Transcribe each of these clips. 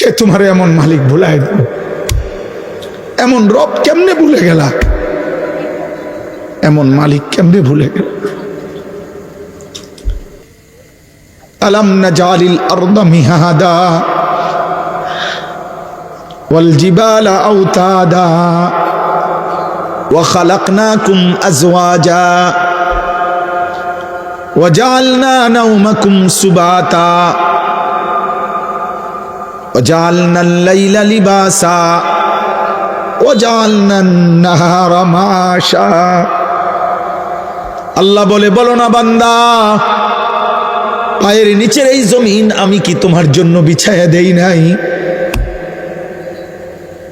কে তোমার এমন মালিক ভুলাই দিল এমন রব কেমনে ভুলে গেলা এমন মালিক কেমনে ভুলে গেল আলম নাজালিল আরদ মিহাদা والجبال أوتادا وخلقناكم أزواجا وجعلنا نومكم سباتا وجعلنا الليل لباسا وجعلنا النهار معاشا আল্লাহ বলে বলো না বান্দা পায়ের নিচের এই জমিন আমি কি তোমার জন্য বিছায়া দেই নাই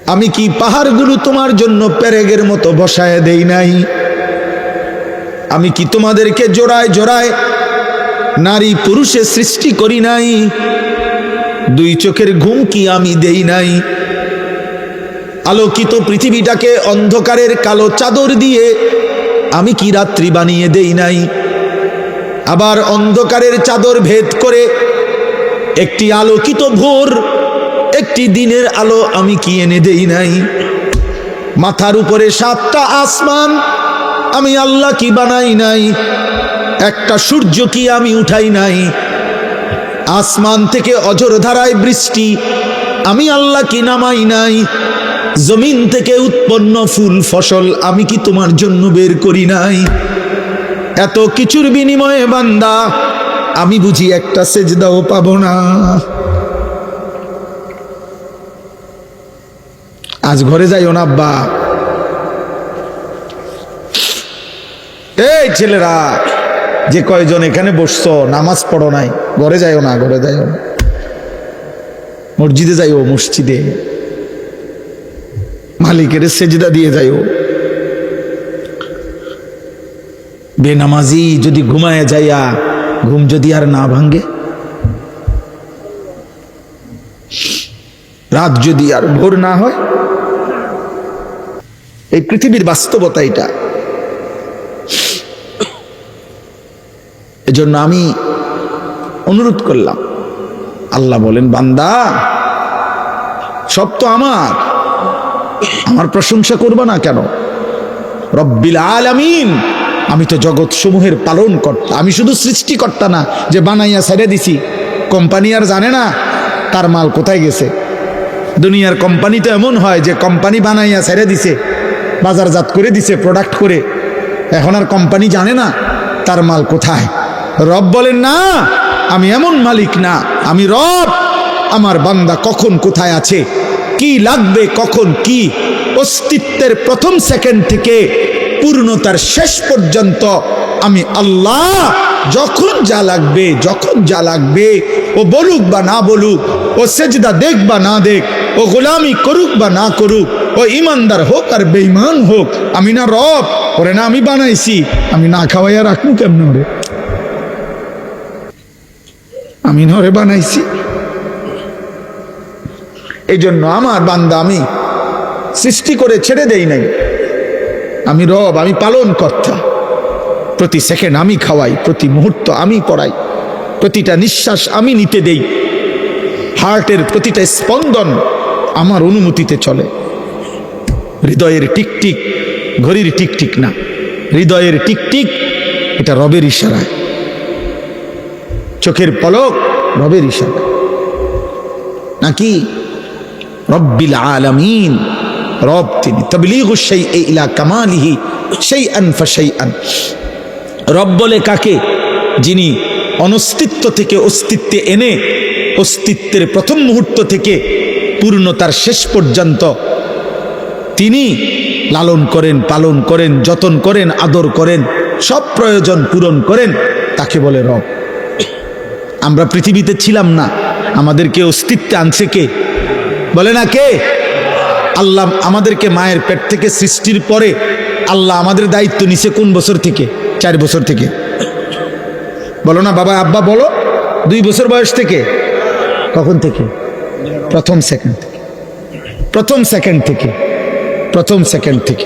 আমি কি পাহাড়গুলো তোমার জন্য পেরেগের মতো বসায় দেই নাই আমি কি তোমাদেরকে জোড়ায় জোড়ায় নারী পুরুষে সৃষ্টি করি নাই দুই চোখের ঘুম কি আমি দেই নাই। আলোকিত পৃথিবীটাকে অন্ধকারের কালো চাদর দিয়ে আমি কি রাত্রি বানিয়ে দেই নাই। আবার অন্ধকারের চাদর ভেদ করে একটি আলোকিত ভোর, একটি দিনের আলো আমি কি এনে দেই নাই। মাথার উপরে সাতটা আসমান আমি আল্লাহ কি বানাই নাই। একটা সূর্য কি আমি উঠাই নাই। আসমান থেকে অজর ধারায় বৃষ্টি। আমি আল্লাহ কি নামাই নাই। জমিন থেকে উৎপন্ন ফুল, ফসল আমি কি তোমার জন্য বের করি নাই? এত কিছুর বিনিময়ে বান্দা, আমি বুঝি একটা সেজদাও পাবো না। আজ ঘরে যাইও না, আব্বা। এই ছেলেরা যে কয়জন এখানে বসছো, নামাজ পড়ো নাই, ঘরে যাইও না, ঘরে যাইও মসজিদে যাইও, মসজিদে। মালিকের সেজদা দিয়ে যাইও। বেনামাজি যদি ঘুমায় যাইয়া, ঘুম যদি আর না ভাঙ্গে রাত যদি আর ভোর না হয়? এই পৃথিবীর বাস্তবতা এটা। এজন্য আমি অনুরোধ করলাম। আল্লাহ বলেন, বান্দা, সব তো আমার। আমার প্রশংসা করব না কেন? রব্বিল আলামিন, আমি তো জগৎ সমূহের পালন কর্তা আমি শুধু সৃষ্টিকর্তা না, যে বানাইয়া ছেড়ে দিছি। কোম্পানি আর জানে না তার মাল কোথায় গেছে। দুনিয়ার কোম্পানি তো এমন হয় যে কোম্পানি বানাইয়া ছেড়ে দিছে, বাজারজাত করে দিছে প্রোডাক্ট করে। এখন আর কোম্পানি জানে না তার মাল কোথায়। রব বলেন, না, আমি এমন মালিক না। আমি রব। আমার বান্দা কখন কোথায় আছে? কি লাগবে, কখন কি? অস্তিত্বের প্রথম সেকেন্ড থেকে পূর্ণতার শেষ পর্যন্ত আমি আল্লাহ যখন যা লাগবে, যখন যা লাগবে, ও বলুক বা না বলুক, ও সেজদা দেখ বা না দেখ, ও গোলামি করুক বা না করুক, ও ইমানদার হোক আর বেইমান হোক, আমি না রব, ওরে না আমি বানাইছি, আমি না খাওয়াইয়া রাখব কেমন রে আমি নরে বানাইছি। এই জন্য আমার বান্দা আমি সৃষ্টি করে ছেড়ে দেই নাই। আমি রব, আমি পালন কর্তা প্রতি সেকেন্ড আমি খাওয়াই, প্রতি মুহূর্ত আমি পড়াই, প্রতিটা নিঃশ্বাস আমি নিতে দেই। হার্টের প্রতিটা স্পন্দন আমার অনুমতিতে চলে। হৃদয়ের টিকটিক, ঘড়ির টিকটিক না। হৃদয়ের টিকটিক, এটা রবের ইশারায়। চোখের পলক রবের ইশারা নাকি রব্বিল আলামিন? রব তিনি। তবলিগু সেই ইলা কামালিহি সেই আন সেই আন রব বলে কাকে? যিনি অনস্তিত্ব থেকে অস্তিত্বে এনে অস্তিত্বের প্রথম মুহূর্ত থেকে পূর্ণতার শেষ পর্যন্ত তিনি লালন করেন, পালন করেন, যতন করেন, আদর করেন, সব প্রয়োজন পূরণ করেন, তাকে বলে রব। আমরা পৃথিবীতে ছিলাম না। আমাদেরকে অস্তিত্বে আনছে কে? বলে না কে? আল্লাহ আমাদেরকে মায়ের পেট থেকে সৃষ্টির পরে আল্লাহ আমাদের দায়িত্ব নিছে কোন বছর থেকে? চার বছর থেকে। বলো না বাবা, আব্বা বলো, দুই বছর বয়স থেকে। কখন থেকে? প্রথম সেকেন্ড থেকে। প্রথম সেকেন্ড থেকে। প্রথম সেকেন্ড থেকে।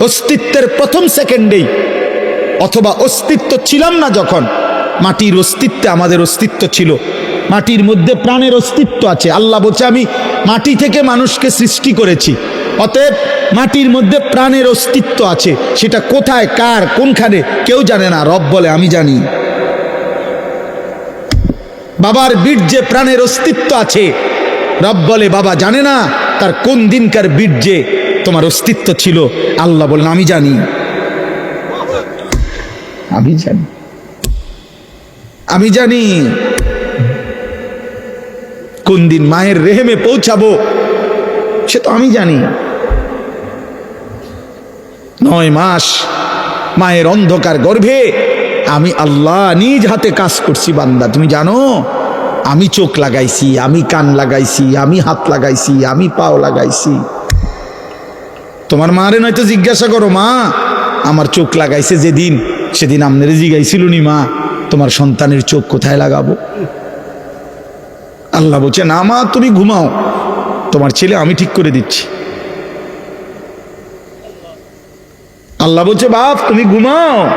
অস্তিত্বের প্রথম সেকেন্ডেই অথবা অস্তিত্ব ছিলাম না যখন মাটির অস্তিত্বে আমাদের অস্তিত্ব ছিল। মাটির মধ্যে প্রাণের অস্তিত্ব আছে। আল্লাহ বলছে, আমি মাটি থেকে মানুষকে সৃষ্টি করেছি। অতএব মাটির মধ্যে প্রাণের অস্তিত্ব আছে। সেটা কোথায়, কার, কোনখানে, কেউ জানে না। রব বলে, আমি জানি। বাবার বীর্যে প্রাণের অস্তিত্ব আছে। রব বলে, বাবা জানে না তার কোন দিনকার বীর্যে তোমার অস্তিত্ব ছিল? আল্লাহ বলেন, আমি জানি। আমি জানি। আমি জানি কোন দিন মায়ের রেহেমে পৌঁছাবো, সে তো আমি জানি। নয় মাস মায়ের অন্ধকার গর্ভে আমি আল্লাহ নিজ হাতে কাজ করছি বান্দা, তুমি জানো? আমি চোখ লাগাইছি, আমি কান লাগাইছি, আমি হাত লাগাইছি, আমি পাও লাগাইছি। তোমার মারে নয়তো জিজ্ঞাসা করো মা, আমার চোখ লাগাইছে যেদিন, সেদিন আপনারে জিগাইছিল নি মা। তোমার সন্তানের চোখ কোথায় লাগাবো? আল্লাহ বলছে, না মা, তুমি ঘুমাও। তোমার ছেলে আমি ঠিক করে দিচ্ছি। আল্লাহ বলছে, বাপ, তুমি ঘুমাও।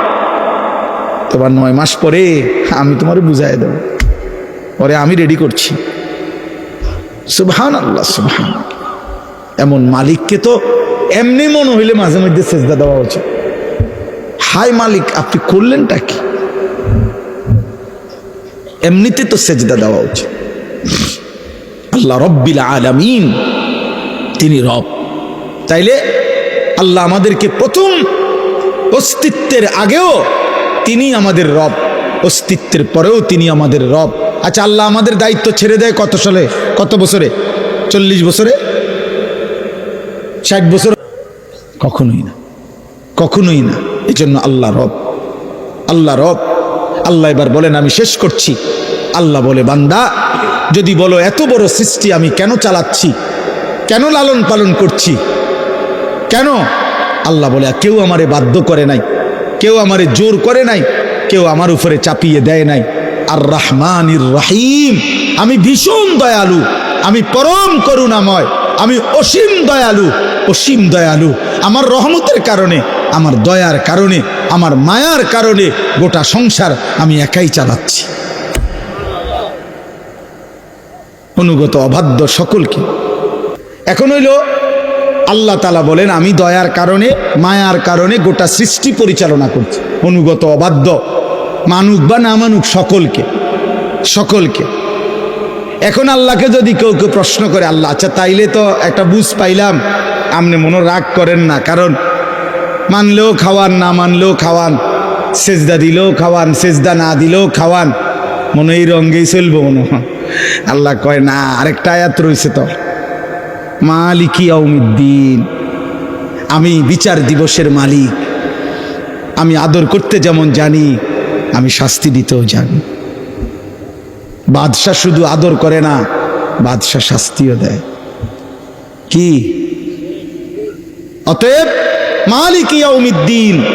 তোমার নয় মাস পরে আমি তোমার বুঝাই দেব। পরে আমি রেডি করছি। সুবহান আল্লাহ সুবহান এমন মালিককে তো এমনি মনে হইলে মাঝে মধ্যে সেজদা দেওয়া উচিত। হাই মালিক, আপনি করলেনটা কি? এমনিতে তো সেজদা দেওয়া উচিত। আল্লাহ রব্বিল আলামিন তিনি রব। তাইলে আল্লাহ আমাদেরকে প্রথম অস্তিত্বের আগেও তিনি আমাদের রব, অস্তিত্বের পরেও তিনি আমাদের রব। আচ্ছা আল্লাহ আমাদের দায়িত্ব ছেড়ে দেয় কত সালে? কত বছরে? চল্লিশ বছরে? ষাট বছর? কখনোই না। কখনোই না। এই জন্য আল্লাহ রব। আল্লাহ রব। আল্লাহ এবার বলেন, আমি শেষ করছি। আল্লাহ বলে, বান্দা, যদি বলো এত বড় সৃষ্টি আমি কেন চালাচ্ছি? কেন লালন পালন করছি? কেন? আল্লাহ বলে কেউ আমারে বাধ্য করে নাই, কেউ আমারে জোর করে নাই, কেউ আমার উপরে চাপিয়ে দেয় নাই। আর রহমানির রাহিম, আমি ভীষণ দয়ালু, আমি পরম করুণাময়, আমি অসীম দয়ালু অসীম দয়ালু। আমার রহমতের কারণে, আমার দয়ার কারণে আমার মায়ার কারণে গোটা সংসার আমি একাই চালাচ্ছি। অনুগত অবাধ্য সকলকে। এখন হইল, আল্লাহ তালা বলেন, আমি দয়ার কারণে, মায়ার কারণে গোটা সৃষ্টি পরিচালনা করছি। অনুগত অবাধ্য, মানুক বা না মানুক, সকলকে। সকলকে। এখন আল্লাহকে যদি কেউ কেউ প্রশ্ন করে, আল্লাহ আচ্ছা তাইলে তো একটা বুঝ পাইলাম আপনি মনে রাগ করেন না, কারণ মানলেও খাওয়ান, না মানলেও খাওয়ান। সেজদা দিলেও খাওয়ান, সেজদা না দিলেও খাওয়ান। মনে এই রঙ্গেই চলবো মনে। আল্লাহ কয়, না, আরেকটা আয়াত রয়েছে তো। মালিকি আউমিদ্দিন আমি বিচার দিবসের মালিক। আমি আদর করতে যেমন জানি, আমি শাস্তি দিতেও জানি। বাদশাহ শুধু আদর করে না, বাদশাহ শাস্তিও দেয়। কি? অতএব মালিক ইয়াউমিদ্দিন।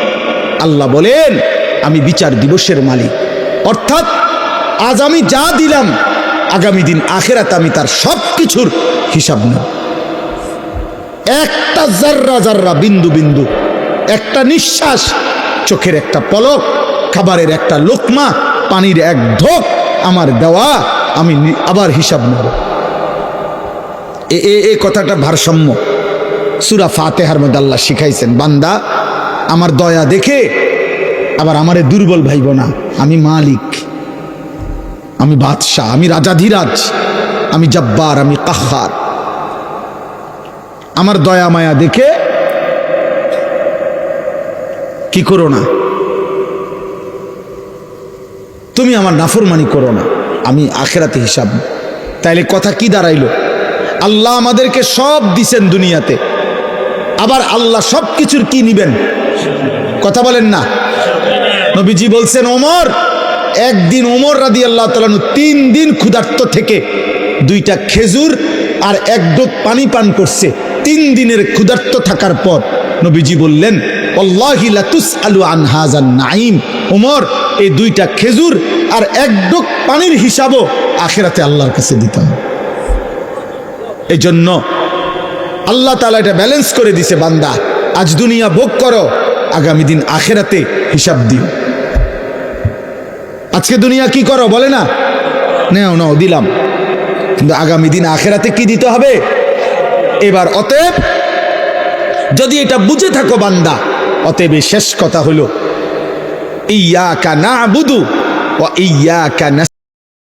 আল্লাহ বলেন, আমি বিচার দিবসের মালিক। অর্থাৎ, আজ আমি যা দিলাম, আগামী দিন আখেরাতে আমি তার সব কিছুর হিসাব নেব। একটা জাররা জাররা বিন্দু বিন্দু, একটা নিঃশ্বাস, চোখের একটা পলক, খাবারের একটা লোকমা, পানির এক ঢোক, আমার দেওয়া, আমি আবার হিসাব নেব। এ- এ কথাটা ভারসাম্য। সুরা ফাতেহার মধ্যে আল্লাহ শিখাইছেন, বান্দা, আমার দয়া দেখে আবার আমারে দুর্বল ভাইব না। আমি মালিক, আমি বাদশাহ, আমি রাজাধিরাজ, আমি জব্বার, আমি কাহার আমার দয়া মায়া দেখে কি করো না? তুমি আমার নাফরমানি করো না। আমি আখেরাতে হিসাব। তাইলে কথা কি দাঁড়াইলো? আল্লাহ আমাদেরকে সব দিছেন দুনিয়াতে। আবার আল্লাহ সব কিছুর কি নিবেন? কথা বলেন না। নবীজি বলছেন, ওমর, একদিন ওমর রাদি আল্লাহ তালানু তিন দিন ক্ষুধার্ত থেকে দুইটা খেজুর আর এক ডোক পানি পান করছে। তিন দিনের ক্ষুধার্ত থাকার পর নবীজি বললেন আলু নাইম ওমর, এই দুইটা খেজুর আর এক ডোক পানির হিসাবও আখেরাতে আল্লাহর কাছে দিতে হবে। এই জন্য আল্লাহ তালা এটা ব্যালেন্স করে দিছে, বান্দা। আজ দুনিয়া ভোগ করো, আগামী দিন আখেরাতে হিসাব দিও। আজকে দুনিয়া কি করো, বলে না? নেও, নাও, দিলাম। কিন্তু আগামী দিন আখেরাতে কি দিতে হবে? এবার অতএব, যদি এটা বুঝে থাকো, বান্দা, অতএব শেষ কথা হলো, ইয়া কা না বুধু ও ইয়া কা